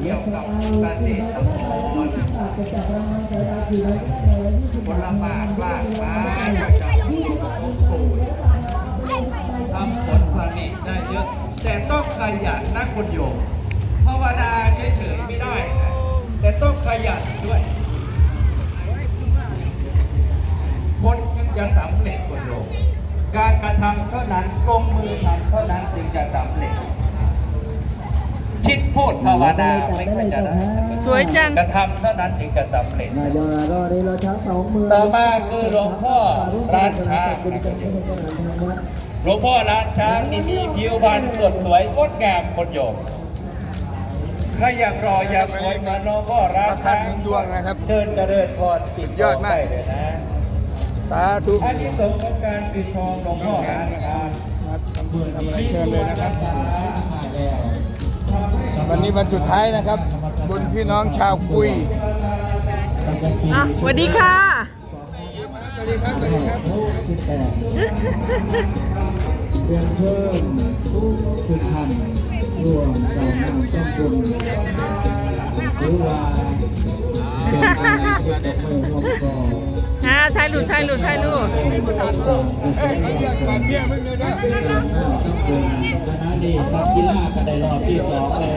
เกี่ยวกับเกษตรกรผลไม้รากไม้ก็จะปลูกทำผลผลิตได้เยอะ แต่ต้องขยันนะคุณโยมภาวนาเฉยๆไม่ได้นะแต่ต้องขยันด้วย คนจึงจะสำเร็จคุณโยมการกระทำเท่านั้นลงมือทำเท่า พูดภาวนาไม่ค่อยจะได้สวยจัง กระทำเท่านั้นจึงจะสำเร็จนายกก็ได้เราช้างสองมือต่อมาคือหลวงพ่อร้านช้างนะครับหลวงพ่อร้านช้างนี่มีผิวพรรณสดสวยงดงามคนโยมใครอยากรออยากสวยเหมือนหลวงพ่อร้านช้างดวงนะครับเชิญเจริญพรปิดยอดมากได้เลยนะสาธุอันนี้สงส์ของการปิดทองหลวงพ่อร้านช้างทำบุญทำอะไรเชิญเลยนะครับมี วันนี้วันสุดท้ายนะครับบุญพี่น้องชาวกุยอะสวัสดีค่ะ สวัสดีครับ สวัสดีครับสิบแปดเรียนเพิ่มทุกทุกท่านร่วมสร้างน้ำต้องบุญหรือว่าเป็นอะไรที่ต้องไม่ร่วมก่ออ่า ถ่ายรูปถ่ายรูปถ่ายรูปเฮ้ยไอ้เรื่องความเพียรเพิ่งเลยนะคณะนี้นักกีฬาก็ได้รอบที่สองแล้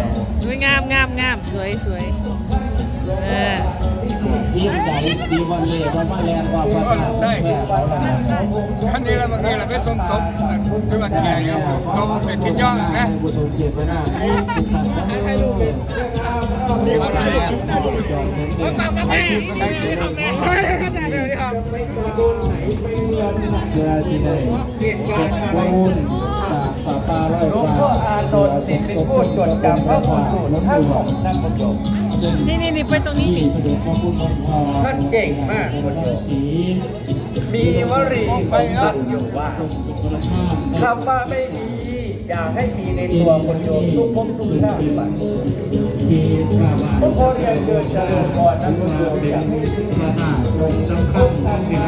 วสวยงามงามงามสวยสวยเออทีมใดดีวันเล่วันมาแลนว่าพัฒนาแพ้เขาละท่านนี้เราบางทีเราไปสมสมด้วยวันแข่งครับสมเป็นที่ย่องนะบุตรเจ็บไปหน้าทุกท่านให้ลูกเลยนี่เขาไหนอะแล้วตามมาแม่ เพื่อที่ได้เก็บข้อมูลจากป่าป่าร้อยหลวงป่าพ่ออานนท์สิเป็นผู้จดจำพระพุทธสูตรทั้งหมดนะคุณโยมนี่นี่นี่ไปตรงนี้สิท่านเก่งมากคุณโยมีวลีของท่านอยู่ว่าคำว่าไม่มีอยากให้มีในตัวคนโยมทุกภพทุกชาติไปที่พระบาททุกคนยังเดินเจริญพรนะคุณโยมอยากให้พระธาตุองสำคัญ ข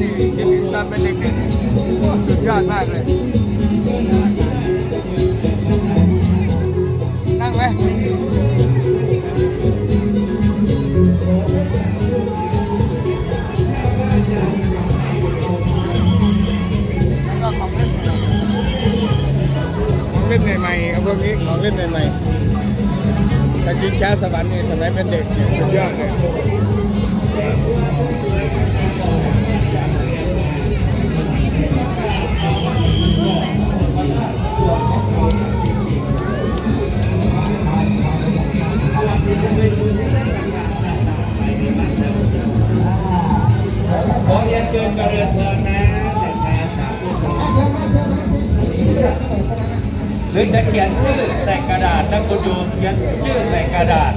นี่คิดถึงตอนเป็นเด็กๆสุดยอดมากเลย นั่งไหมก็ของเล่นของเล่นใหม่ๆครับพวกนี้ของเล่นใหม่ๆแต่ชิงช้าสวรรค์นี่สมัยเป็นเด็กสุดยอดเลย ขอเรียเชิญกระเดินเดินนะหรือจะเขียนชื่อแต่งกระดาษนะคุณโยมเขียนชื่อแต่งกระดาษ